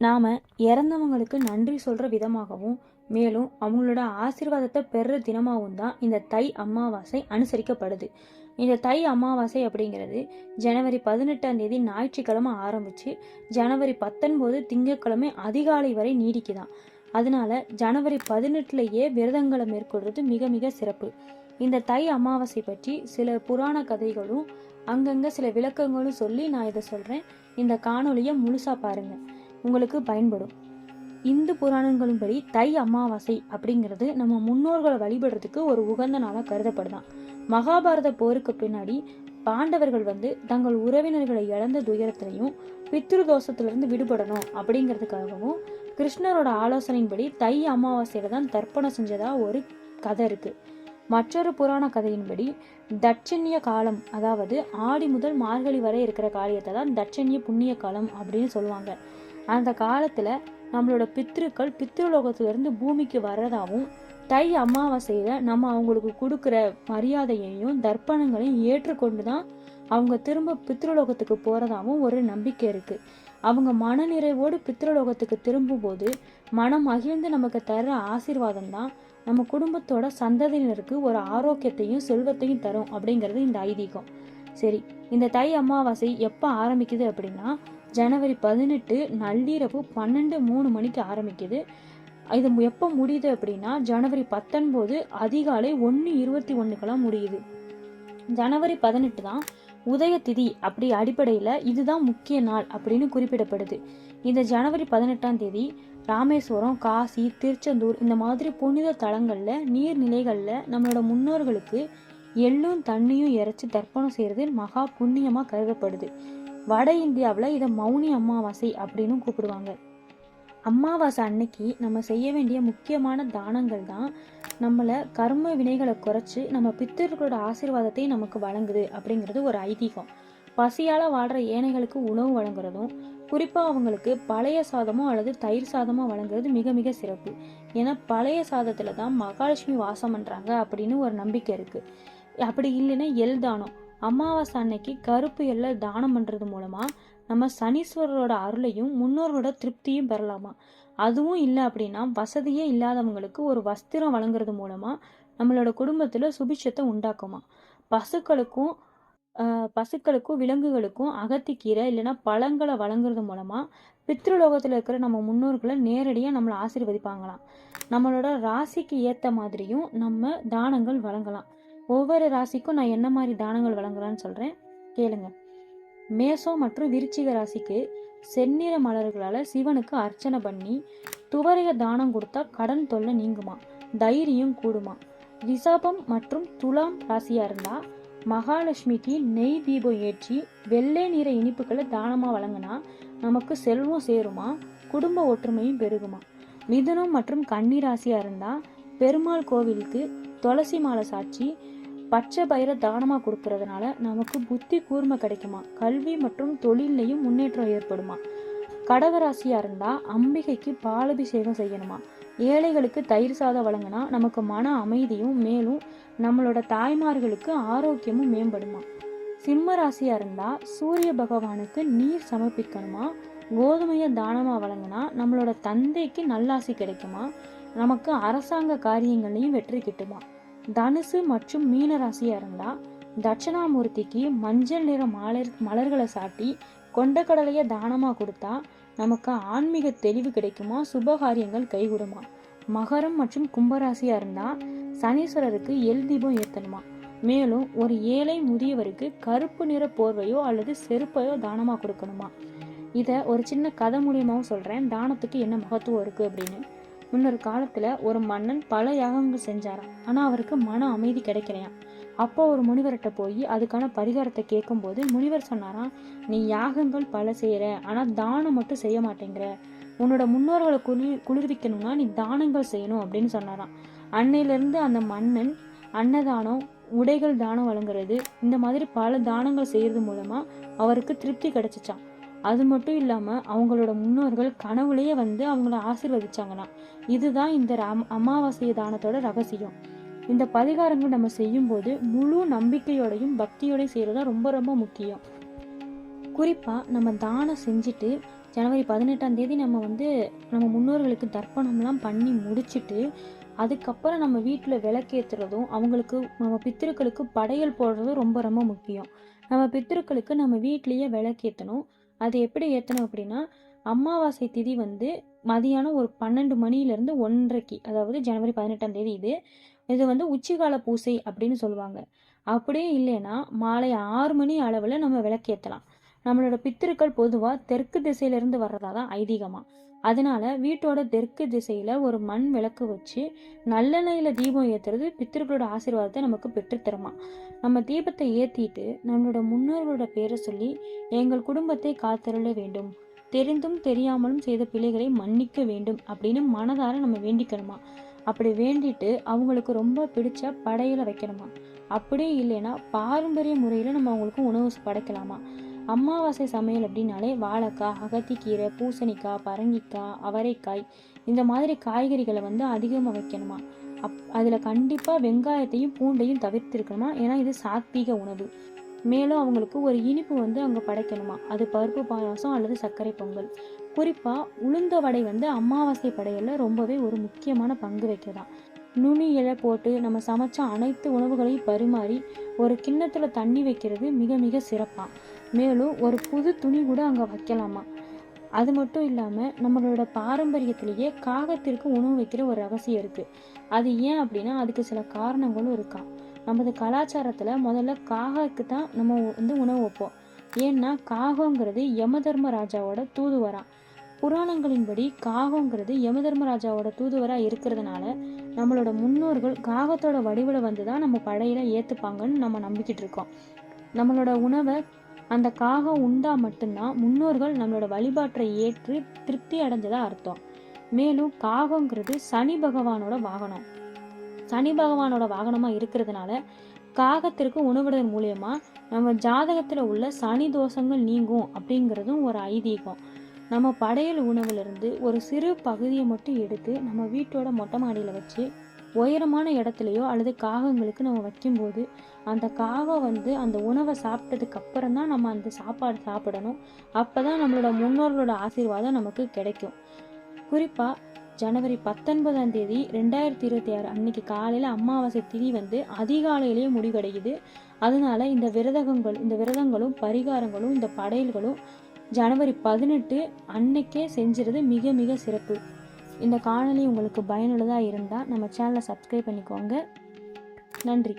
நாம் இறந்தவங்களுக்கு நன்றி சொல்கிற விதமாகவும் மேலும் அவங்களோட ஆசீர்வாதத்தை பெறுற தினமாகவும் தான் இந்த தை அமாவாசை அனுசரிக்கப்படுது. இந்த தை அமாவாசை அப்படிங்கிறது ஜனவரி பதினெட்டாம் தேதி ஞாயிற்றுக்கிழமை ஆரம்பித்து ஜனவரி பத்தொன்பது திங்கட்கிழமை அதிகாலை வரை நீடிக்குதான். அதனால ஜனவரி பதினெட்டுலேயே விரதங்களை மேற்கொள்வது மிக மிக சிறப்பு. இந்த தை அமாவாசை பற்றி சில புராண கதைகளும் அங்கங்கே சில விளக்கங்களும் சொல்லி நான் இதை சொல்கிறேன் இந்த காணொளியை முழுசாக பாருங்கள் உங்களுக்கு பயன்படும். இந்து புராணங்களின்படி தை அமாவாசை அப்படிங்கிறது நம்ம முன்னோர்களை வழிபடுறதுக்கு ஒரு உகந்த நாளாக கருதப்படுதான். மகாபாரத போருக்கு பின்னாடி பாண்டவர்கள் வந்து தங்கள் உறவினர்களை இழந்த துயரத்திலையும் பித்ரு தோஷத்திலிருந்து விடுபடணும் அப்படிங்கிறதுக்காகவும் கிருஷ்ணரோட ஆலோசனையின்படி தை அமாவாசையில தான் தர்ப்பணம் செஞ்சதா ஒரு கதை இருக்குது மற்றொரு புராண கதையின்படி தட்சண்ய காலம் அதாவது ஆடி முதல் மார்கழி வரை இருக்கிற காரியத்தை தான் தட்சண்ய புண்ணிய காலம் அப்படின்னு சொல்லுவாங்க. அந்த காலத்தில் நம்மளோட பித்ருக்கள் பித்ருலோகத்திலிருந்து பூமிக்கு வர்றதாகவும் தை அமாவாசையில் நம்ம அவங்களுக்கு கொடுக்குற மரியாதையையும் தர்ப்பணங்களையும் ஏற்றுக்கொண்டு தான் அவங்க திரும்ப பித்ருலோகத்துக்கு போகிறதாகவும் ஒரு நம்பிக்கை இருக்குது அவங்க மனநிறைவோடு பித்ருலோகத்துக்கு திரும்பும்போது மனம் மகிழ்ந்து நமக்கு தர்ற ஆசீர்வாதம் தான் நம்ம குடும்பத்தோட சந்ததியினருக்கு ஒரு ஆரோக்கியத்தையும் செல்வத்தையும் தரும் அப்படிங்கிறது இந்த ஐதீகம். சரி இந்த தை அமாவாசை எப்போ ஆரம்பிக்குது அப்படின்னா ஜனவரி பதினெட்டு நள்ளிரவு பன்னெண்டு மூணு மணிக்கு ஆரம்பிக்குது. இது எப்போ முடியுது அப்படின்னா ஜனவரி பத்தொன்பது அதிகாலை ஒன்று இருபத்தி ஒன்றுக்கெல்லாம் முடியுது. ஜனவரி பதினெட்டு தான் உதய திதி அப்படி அடிப்படையில் இதுதான் முக்கிய நாள் அப்படின்னு குறிப்பிடப்படுது. இந்த ஜனவரி பதினெட்டாம் தேதி ராமேஸ்வரம் காசி திருச்செந்தூர் இந்த மாதிரி புனித தலங்களில் நீர்நிலைகளில் நம்மளோட முன்னோர்களுக்கு எள்ளும் தண்ணியும் இறைச்சி தர்ப்பணம் செய்கிறது மகா புண்ணியமாக கருதப்படுது. வட இந்தியாவில் இதை மௌனி அமாவாசை அப்படின்னு கூப்பிடுவாங்க. அமாவாசை அன்னைக்கு நம்ம செய்ய வேண்டிய முக்கியமான தானங்கள் தான் நம்மளை கர்ம வினைகளை குறைச்சி நம்ம பித்தர்களோட ஆசீர்வாதத்தை நமக்கு வழங்குது அப்படிங்கிறது ஒரு ஐதீகம். பசியால் வாழ்கிற ஏனைகளுக்கு உணவு வழங்குறதும் குறிப்பாக அவங்களுக்கு பழைய சாதமோ அல்லது தயிர் சாதமோ வழங்குறது மிக மிக சிறப்பு. ஏன்னா பழைய சாதத்தில் தான் மகாலட்சுமி வாசம் பண்ணுறாங்க அப்படின்னு ஒரு நம்பிக்கை இருக்குது அப்படி இல்லைன்னா எல் தானம். அமாவாசை அன்னைக்கு கருப்பு எல்லை தானம் பண்ணுறது மூலமாக நம்ம சனீஸ்வரரோட அருளையும் முன்னோர்களோட திருப்தியும் பெறலாமா? அதுவும் இல்லை அப்படின்னா வசதியே இல்லாதவங்களுக்கு ஒரு வஸ்திரம் வழங்குறது மூலமாக நம்மளோட குடும்பத்தில் சுபிட்சத்தை உண்டாக்குமா? பசுக்களுக்கும் பசுக்களுக்கும் விலங்குகளுக்கும் அகத்திக்கீரை இல்லைன்னா பழங்களை வழங்குறது மூலமாக பித்ருலோகத்தில் இருக்கிற நம்ம முன்னோர்களை நேரடியாக நம்மளை ஆசீர்வதிப்பாங்களாம். நம்மளோட ராசிக்கு ஏற்ற மாதிரியும் நம்ம தானங்கள் வழங்கலாம். ஒவ்வொரு ராசிக்கும் நான் என்ன மாதிரி தானங்கள் வழங்கலாம்னு சொல்கிறேன் கேளுங்க. மேசம் மற்றும் விருச்சிக ராசிக்கு செந்நிற மலர்களால் சிவனுக்கு அர்ச்சனை பண்ணி துவரைய தானம் கொடுத்தா கடன் தொல்லை நீங்குமா? தைரியம் கூடுமா? ரிஷபம் மற்றும் துலாம் ராசியாக இருந்தால் மகாலட்சுமிக்கு நெய் தீபம் ஏற்றி வெள்ளை நிற இனிப்புகளை தானமாக வழங்கினா நமக்கு செல்வம் சேருமா? குடும்ப ஒற்றுமையும் பெருகுமா? மிதுனம் மற்றும் கன்னிராசியாக இருந்தால் பெருமாள் கோவிலுக்கு துளசி மாலை சாட்சி பச்சை பயிரை தானமாக கொடுக்கறதுனால நமக்கு புத்தி கூர்மை கிடைக்குமா? கல்வி மற்றும் தொழிலையும் முன்னேற்றம் ஏற்படுமா? கடகராசியாக இருந்தால் அம்பிகைக்கு பாலபிஷேகம் செய்யணுமா? ஏழைகளுக்கு தயிர் சாதம் வழங்கினா நமக்கு மன அமைதியும் மேலும் நம்மளோட தாய்மார்களுக்கு ஆரோக்கியமும் மேம்படுமா? சிம்ம ராசியாக இருந்தால் சூரிய பகவானுக்கு நீர் சமர்ப்பிக்கணுமா? கோதுமையை தானமாக வழங்கினா நம்மளோட தந்தைக்கு நல்லாசி கிடைக்குமா? நமக்கு அரசாங்க காரியங்களையும் வெற்றி கிட்டுமா? தனுசு மற்றும் மீன ராசியாக இருந்தால் தட்சிணாமூர்த்திக்கு மஞ்சள் நிற மலர் மலர்களை சாட்டி கொண்டக்கடலையை தானமாக கொடுத்தா நமக்கு ஆன்மீக தெளிவு கிடைக்குமா? சுபகாரியங்கள் கைகூடுமா? மகரம் மற்றும் கும்பராசியாக இருந்தால் சனீஸ்வரருக்கு எல் தீபம் ஏற்றணுமா மேலும் ஒரு ஏழை முதியவருக்கு கருப்பு நிற போர்வையோ அல்லது செருப்பையோ தானமாக கொடுக்கணுமா? இதை ஒரு சின்ன கதை மூலியமாகவும் சொல்கிறேன் தானத்துக்கு என்ன மகத்துவம் இருக்குது அப்படின்னு. முன்னொரு காலத்தில் ஒரு மன்னன் பல யாகங்கள் செஞ்சாராம். ஆனால் அவருக்கு மன அமைதி கிடைக்கலையாம். அப்போ ஒரு முனிவர்கிட்ட போய் அதுக்கான பரிகாரத்தை கேட்கும்போது முனிவர் சொன்னாராம் நீ யாகங்கள் பல செய்கிற ஆனால் தானம் மட்டும் செய்ய மாட்டேங்கிற. உன்னோட முன்னோர்களை குளிர் குளிர்விக்கணும்னா நீ தானங்கள் செய்யணும் அப்படின்னு சொன்னாராம். அன்னையிலேருந்து அந்த மன்னன் அன்னதானம் உடைகள் தானம் வழங்குறது இந்த மாதிரி பல தானங்கள் செய்கிறது மூலமாக அவருக்கு திருப்தி கிடச்சிச்சான் அது மட்டும் இல்லாமல் அவங்களோட முன்னோர்கள் கனவுலேயே வந்து அவங்கள ஆசிர்வதிச்சாங்கன்னா இதுதான் இந்த அம் அமாவாசை தானத்தோட ரகசியம். இந்த பரிகாரங்கள் நம்ம செய்யும்போது முழு நம்பிக்கையோடையும் பக்தியோடையும் செய்கிறது தான் ரொம்ப ரொம்ப முக்கியம். குறிப்பாக நம்ம தானம் செஞ்சுட்டு ஜனவரி பதினெட்டாம் தேதி நம்ம வந்து நம்ம முன்னோர்களுக்கு தர்ப்பணம்லாம் பண்ணி முடிச்சுட்டு அதுக்கப்புறம் நம்ம வீட்டில் விளக்கேற்றுறதும் அவங்களுக்கு நம்ம பித்திருக்களுக்கு படையல் போடுறதும் ரொம்ப ரொம்ப முக்கியம். நம்ம பித்திருக்களுக்கு நம்ம வீட்லேயே விளக்கேற்றணும் அது எப்படி ஏற்றணும் அப்படின்னா அமாவாசை திதி வந்து மதியானம் ஒரு பன்னெண்டு மணிலேருந்து ஒன்றரைக்கு அதாவது ஜனவரி பதினெட்டாம் தேதி இது இது வந்து உச்சிகால பூசை அப்படின்னு சொல்லுவாங்க. அப்படியே இல்லைன்னா மாலை ஆறு மணி அளவில் நம்ம விளக்கேற்றலாம் நம்மளோட பித்திருக்கள் பொதுவாக தெற்கு திசையிலேருந்து வர்றதா தான் ஐதீகமாக அதனால வீட்டோட தெற்கு திசையில் ஒரு மண் விளக்கு வச்சு நல்லெண்ணெயில் தீபம் ஏற்றுறது பித்திருக்களோட ஆசீர்வாதத்தை நமக்கு பெற்றுத்தருமா நம்ம தீபத்தை ஏற்றிட்டு நம்மளோட முன்னோர்களோட பேரை சொல்லி எங்கள் குடும்பத்தை காத்தருள வேண்டும். தெரிந்தும் தெரியாமலும் செய்த பிழைகளை மன்னிக்க வேண்டும் அப்படின்னு மனதார நம்ம வேண்டிக்கணுமா. அப்படி வேண்டிட்டு அவங்களுக்கு ரொம்ப பிடிச்ச படையில வைக்கணுமா? அப்படியே இல்லைன்னா பாரம்பரிய முறையில் நம்ம அவங்களுக்கு உணவு படைக்கலாமா? அமாவாசை சமையல் அப்படின்னாலே வாழைக்காய் அகத்திக்கீரை பூசணிக்காய் பரங்கிக்காய் அவரைக்காய் இந்த மாதிரி காய்கறிகளை வந்து அதிகமாக வைக்கணுமா? அப் அதில் கண்டிப்பாக வெங்காயத்தையும் பூண்டையும் தவிர்த்திருக்கணுமா? ஏன்னா இது சாத்வீக உணவு. மேலும் அவங்களுக்கு ஒரு இனிப்பு வந்து அங்கே படைக்கணுமா? அது பருப்பு பாயாசம் அல்லது சர்க்கரை பொங்கல். குறிப்பாக உளுந்த வடை வந்து அமாவாசை படையலில் ரொம்பவே ஒரு முக்கியமான பங்கு வைக்கிறதான் நுனி இலை போட்டு நம்ம சமைச்ச அனைத்து உணவுகளையும் பரிமாறி ஒரு கிண்ணத்தில் தண்ணி வைக்கிறது மிக மிக சிறப்பாக மேலும் ஒரு புது துணி கூட அங்கே வைக்கலாமா? அது மட்டும் இல்லாமல் நம்மளோட பாரம்பரியத்திலேயே காகத்திற்கு உணவு வைக்கிற ஒரு ரகசியம் இருக்குது அது ஏன் அப்படின்னா அதுக்கு சில காரணங்களும் இருக்கா. நமது கலாச்சாரத்தில் முதல்ல காகாக்கு தான் நம்ம வந்து உணவு வைப்போம். ஏன்னா காகங்கிறது யமதர்ம ராஜாவோட தூதுவரான் புராணங்களின்படி காகங்கிறது யமதர்மராஜாவோட தூதுவராக இருக்கிறதுனால நம்மளோட முன்னோர்கள் காகத்தோட வடிவில் வந்து தான் நம்ம படையில ஏற்றுப்பாங்கன்னு நம்ம நம்பிக்கிட்டு இருக்கோம். நம்மளோட உணவை அந்த காகம் உண்டா மட்டும்தான் முன்னோர்கள் நம்மளோட வழிபாட்டை ஏற்று திருப்தி அடைஞ்சதா அர்த்தம். மேலும் காகங்கிறது சனி பகவானோட வாகனம். சனி பகவானோட வாகனமாக இருக்கிறதுனால காகத்திற்கு உணவிடுதல் மூலயமா நம்ம ஜாதகத்தில் உள்ள சனி தோஷங்கள் நீங்கும் அப்படிங்கிறதும் ஒரு ஐதீகம். நம்ம படையல் உணவுலேருந்து ஒரு சிறு பகுதியை மட்டும் எடுத்து நம்ம வீட்டோட மொட்டை மாடியில் வச்சு உயரமான இடத்துலையோ அல்லது காகங்களுக்கு நம்ம வைக்கும்போது அந்த காகம் வந்து அந்த உணவை சாப்பிட்டதுக்கு அப்புறம் தான் நம்ம அந்த சாப்பாடு சாப்பிடணும். அப்போ தான் நம்மளோட முன்னோர்களோட ஆசீர்வாதம் நமக்கு கிடைக்கும். குறிப்பாக ஜனவரி பத்தொன்பதாம் தேதி ரெண்டாயிரத்தி இருபத்தி ஆறு அன்னைக்கு காலையில் அமாவாசை திதி வந்து அதிகாலையிலேயே முடிவடையுது. அதனால இந்த விரதகங்கள் இந்த விரதங்களும் பரிகாரங்களும் இந்த படையல்களும் ஜனவரி பதினெட்டு அன்னைக்கே செஞ்சுறது மிக மிக சிறப்பு. இந்த காணொலி உங்களுக்கு பயனுள்ளதாக இருந்தால் நம்ம சேனலை சப்ஸ்கிரைப் பண்ணிக்கோங்க. நன்றி.